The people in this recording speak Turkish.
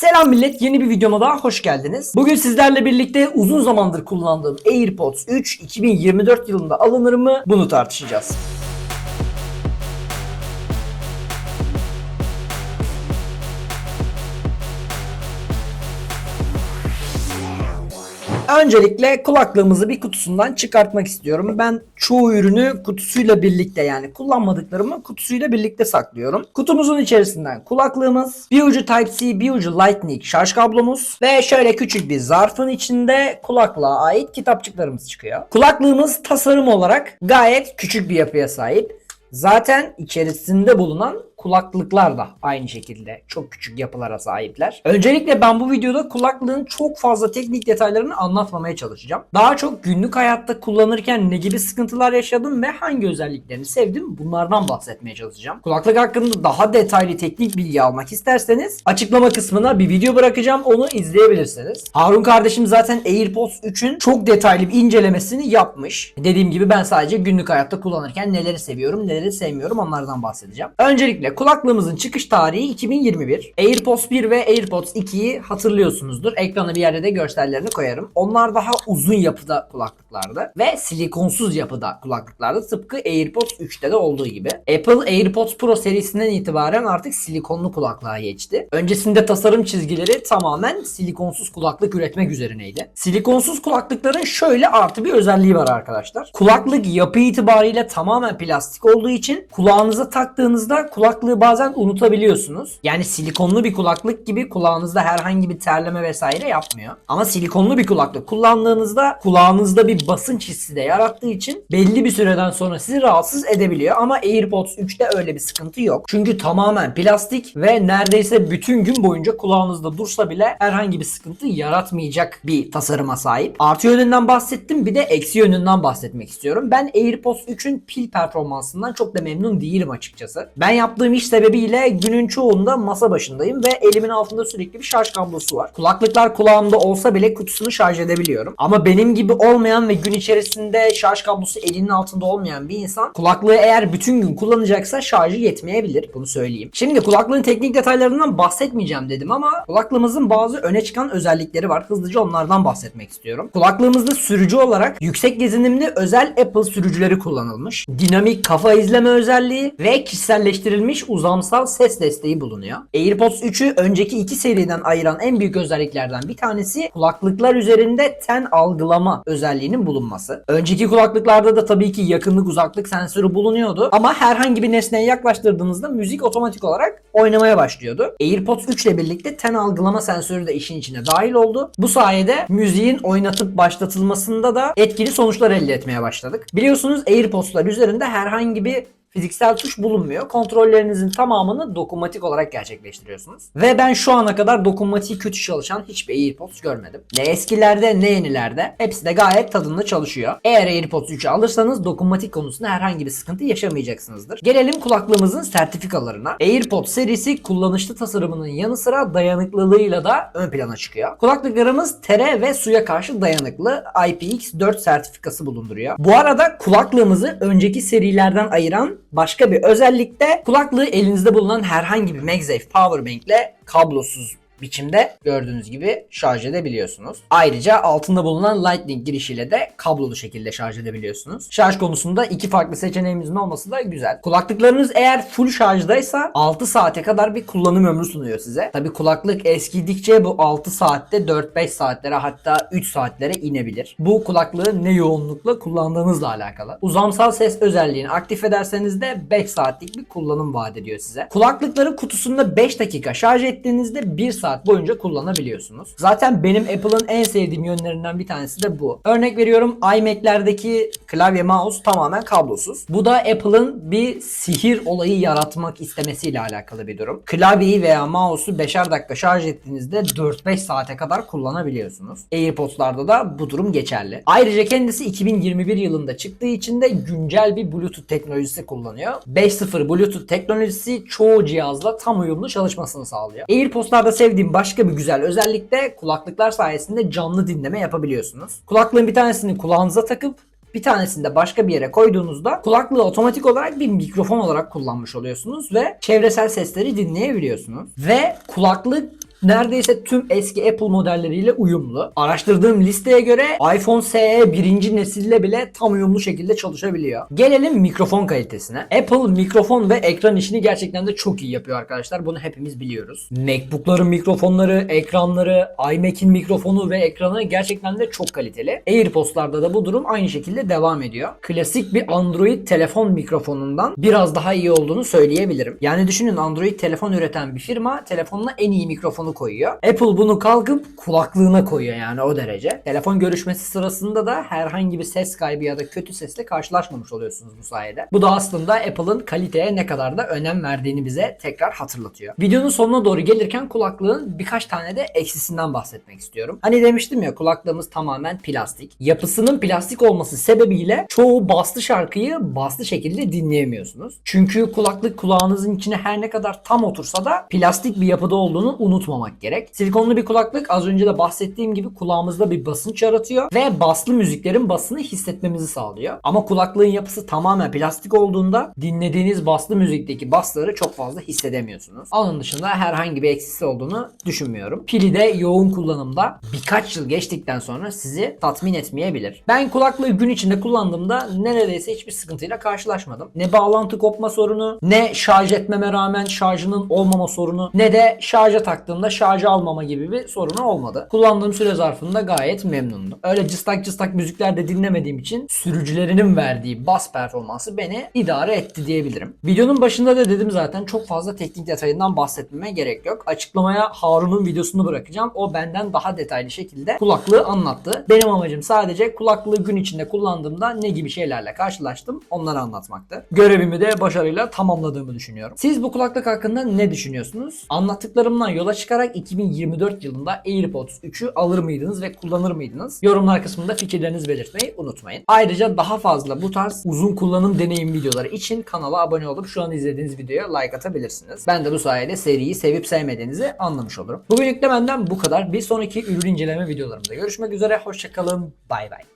Selam millet, yeni bir videoma daha hoş geldiniz. Bugün sizlerle birlikte uzun zamandır kullandığım AirPods 3 2024 yılında alınır mı bunu tartışacağız. Öncelikle kulaklığımızı bir kutusundan çıkartmak istiyorum. Ben çoğu ürünü kutusuyla birlikte yani kullanmadıklarımı kutusuyla birlikte saklıyorum. Kutumuzun içerisinden kulaklığımız, bir ucu Type-C, bir ucu Lightning şarj kablomuz ve şöyle küçük bir zarfın içinde kulaklığa ait kitapçıklarımız çıkıyor. Kulaklığımız tasarım olarak gayet küçük bir yapıya sahip. Zaten içerisinde bulunan kulaklıklar da aynı şekilde çok küçük yapılara sahipler. Öncelikle ben bu videoda kulaklığın çok fazla teknik detaylarını anlatmamaya çalışacağım. Daha çok günlük hayatta kullanırken ne gibi sıkıntılar yaşadım ve hangi özelliklerini sevdim bunlardan bahsetmeye çalışacağım. Kulaklık hakkında daha detaylı teknik bilgi almak isterseniz açıklama kısmına bir video bırakacağım onu izleyebilirsiniz. Harun kardeşim zaten AirPods 3'ün çok detaylı bir incelemesini yapmış. Dediğim gibi ben sadece günlük hayatta kullanırken neleri seviyorum neleri sevmiyorum onlardan bahsedeceğim. Öncelikle kulaklığımızın çıkış tarihi 2021. AirPods 1 ve AirPods 2'yi hatırlıyorsunuzdur. Ekrana bir yerde de görsellerini koyarım. Onlar daha uzun yapıda kulaklıklardı ve silikonsuz yapıda kulaklıklardı. Tıpkı AirPods 3'te de olduğu gibi. Apple AirPods Pro serisinden itibaren artık silikonlu kulaklığa geçti. Öncesinde tasarım çizgileri tamamen silikonsuz kulaklık üretmek üzerineydi. Silikonsuz kulaklıkların şöyle artı bir özelliği var arkadaşlar. Kulaklık yapı itibariyle tamamen plastik olduğu için kulağınıza taktığınızda kulaklığı bazen unutabiliyorsunuz. Yani silikonlu bir kulaklık gibi kulağınızda herhangi bir terleme vesaire yapmıyor. Ama silikonlu bir kulaklık kullandığınızda kulağınızda bir basınç hissi de yarattığı için belli bir süreden sonra sizi rahatsız edebiliyor. Ama AirPods 3'te öyle bir sıkıntı yok. Çünkü tamamen plastik ve neredeyse bütün gün boyunca kulağınızda dursa bile herhangi bir sıkıntı yaratmayacak bir tasarıma sahip. Artı yönünden bahsettim bir de eksi yönünden bahsetmek istiyorum. Ben AirPods 3'ün pil performansından çok da memnun değilim açıkçası. Ben yaptığım iş sebebiyle günün çoğunda masa başındayım ve elimin altında sürekli bir şarj kablosu var. Kulaklıklar kulağımda olsa bile kutusunu şarj edebiliyorum. Ama benim gibi olmayan ve gün içerisinde şarj kablosu elinin altında olmayan bir insan kulaklığı eğer bütün gün kullanacaksa şarjı yetmeyebilir. Bunu söyleyeyim. Şimdi kulaklığın teknik detaylarından bahsetmeyeceğim dedim ama kulaklığımızın bazı öne çıkan özellikleri var. Hızlıca onlardan bahsetmek istiyorum. Kulaklığımızda sürücü olarak yüksek gezinimli özel Apple sürücüleri kullanılmış. Dinamik kafa izleme özelliği ve kişiselleştirilmiş uzamsal ses desteği bulunuyor. AirPods 3'ü önceki iki seriden ayıran en büyük özelliklerden bir tanesi kulaklıklar üzerinde ten algılama özelliğinin bulunması. Önceki kulaklıklarda da tabii ki yakınlık uzaklık sensörü bulunuyordu ama herhangi bir nesneye yaklaştırdığınızda müzik otomatik olarak oynamaya başlıyordu. AirPods 3 ile birlikte ten algılama sensörü de işin içine dahil oldu. Bu sayede müziğin oynatıp başlatılmasında da etkili sonuçlar elde etmeye başladık. Biliyorsunuz AirPods'lar üzerinde herhangi bir fiziksel tuş bulunmuyor. Kontrollerinizin tamamını dokunmatik olarak gerçekleştiriyorsunuz. Ve ben şu ana kadar dokunmatiği kötü çalışan hiçbir AirPods görmedim. Ne eskilerde ne yenilerde. Hepsi de gayet tadında çalışıyor. Eğer AirPods 3'ü alırsanız dokunmatik konusunda herhangi bir sıkıntı yaşamayacaksınızdır. Gelelim kulaklığımızın sertifikalarına. AirPods serisi kullanışlı tasarımının yanı sıra dayanıklılığıyla da ön plana çıkıyor. Kulaklıklarımız tere ve suya karşı dayanıklı IPX4 sertifikası bulunduruyor. Bu arada kulaklığımızı önceki serilerden ayıran başka bir özellik de kulaklığı elinizde bulunan herhangi bir MagSafe Powerbank ile kablosuz biçimde gördüğünüz gibi şarj edebiliyorsunuz. Ayrıca altında bulunan Lightning girişiyle de kablolu şekilde şarj edebiliyorsunuz. Şarj konusunda iki farklı seçeneğimizin olması da güzel. Kulaklıklarınız eğer full şarjdaysa 6 saate kadar bir kullanım ömrü sunuyor size. Tabi kulaklık eskidikçe bu 6 saatte 4-5 saatlere hatta 3 saatlere inebilir. Bu kulaklığı ne yoğunlukla kullandığınızla alakalı. Uzamsal ses özelliğini aktif ederseniz de 5 saatlik bir kullanım vaat ediyor size. Kulaklıkları kutusunda 5 dakika şarj ettiğinizde 1 saat boyunca kullanabiliyorsunuz. Zaten benim Apple'ın en sevdiğim yönlerinden bir tanesi de bu. Örnek veriyorum iMac'lerdeki klavye mouse tamamen kablosuz. Bu da Apple'ın bir sihir olayı yaratmak istemesiyle alakalı bir durum. Klavyeyi veya mouse'u 5'er dakika şarj ettiğinizde 4-5 saate kadar kullanabiliyorsunuz. AirPods'larda da bu durum geçerli. Ayrıca kendisi 2021 yılında çıktığı için de güncel bir Bluetooth teknolojisi kullanıyor. 5.0 Bluetooth teknolojisi çoğu cihazla tam uyumlu çalışmasını sağlıyor. AirPods'larda sevdiğim başka bir güzel özellik de kulaklıklar sayesinde canlı dinleme yapabiliyorsunuz. Kulaklığın bir tanesini kulağınıza takıp bir tanesini de başka bir yere koyduğunuzda kulaklığı otomatik olarak bir mikrofon olarak kullanmış oluyorsunuz ve çevresel sesleri dinleyebiliyorsunuz. Ve kulaklık neredeyse tüm eski Apple modelleriyle uyumlu. Araştırdığım listeye göre iPhone SE birinci nesille bile tam uyumlu şekilde çalışabiliyor. Gelelim mikrofon kalitesine. Apple mikrofon ve ekran işini gerçekten de çok iyi yapıyor arkadaşlar. Bunu hepimiz biliyoruz. MacBook'ların mikrofonları, ekranları, iMac'in mikrofonu ve ekranı gerçekten de çok kaliteli. AirPods'larda da bu durum aynı şekilde devam ediyor. Klasik bir Android telefon mikrofonundan biraz daha iyi olduğunu söyleyebilirim. Yani düşünün Android telefon üreten bir firma telefonuna en iyi mikrofonu koyuyor. Apple bunu kalkıp kulaklığına koyuyor yani o derece. Telefon görüşmesi sırasında da herhangi bir ses kaybı ya da kötü sesle karşılaşmamış oluyorsunuz bu sayede. Bu da aslında Apple'ın kaliteye ne kadar da önem verdiğini bize tekrar hatırlatıyor. Videonun sonuna doğru gelirken kulaklığın birkaç tane de eksisinden bahsetmek istiyorum. Hani demiştim ya kulaklığımız tamamen plastik. Yapısının plastik olması sebebiyle çoğu bastı şarkıyı bastı şekilde dinleyemiyorsunuz. Çünkü kulaklık kulağınızın içine her ne kadar tam otursa da plastik bir yapıda olduğunu unutmamak gerek. Silikonlu bir kulaklık az önce de bahsettiğim gibi kulağımızda bir basınç yaratıyor ve baslı müziklerin basını hissetmemizi sağlıyor. Ama kulaklığın yapısı tamamen plastik olduğunda dinlediğiniz baslı müzikteki basları çok fazla hissedemiyorsunuz. Onun dışında herhangi bir eksisi olduğunu düşünmüyorum. Pili de yoğun kullanımda birkaç yıl geçtikten sonra sizi tatmin etmeyebilir. Ben kulaklığı gün içinde kullandığımda neredeyse hiçbir sıkıntıyla karşılaşmadım. Ne bağlantı kopma sorunu, ne şarj etmeme rağmen şarjının olmama sorunu, ne de şarja taktığımda şarjı almama gibi bir sorunu olmadı. Kullandığım süre zarfında gayet memnundum. Öyle cıstak cıstak müzikler de dinlemediğim için sürücülerinin verdiği bas performansı beni idare etti diyebilirim. Videonun başında da dedim zaten çok fazla teknik detayından bahsetmeme gerek yok. Açıklamaya Harun'un videosunu bırakacağım. O benden daha detaylı şekilde kulaklığı anlattı. Benim amacım sadece kulaklığı gün içinde kullandığımda ne gibi şeylerle karşılaştım onları anlatmaktı. Görevimi de başarıyla tamamladığımı düşünüyorum. Siz bu kulaklık hakkında ne düşünüyorsunuz? Anlattıklarımdan yola çıkarak 2024 yılında AirPods 3'ü alır mıydınız ve kullanır mıydınız? Yorumlar kısmında fikirlerinizi belirtmeyi unutmayın. Ayrıca daha fazla bu tarz uzun kullanım deneyim videoları için kanala abone olup şu an izlediğiniz videoya like atabilirsiniz. Ben de bu sayede seriyi sevip sevmediğinizi anlamış olurum. Bugünlük de benden bu kadar. Bir sonraki ürün inceleme videolarımda görüşmek üzere. Hoşçakalın. Bay bay.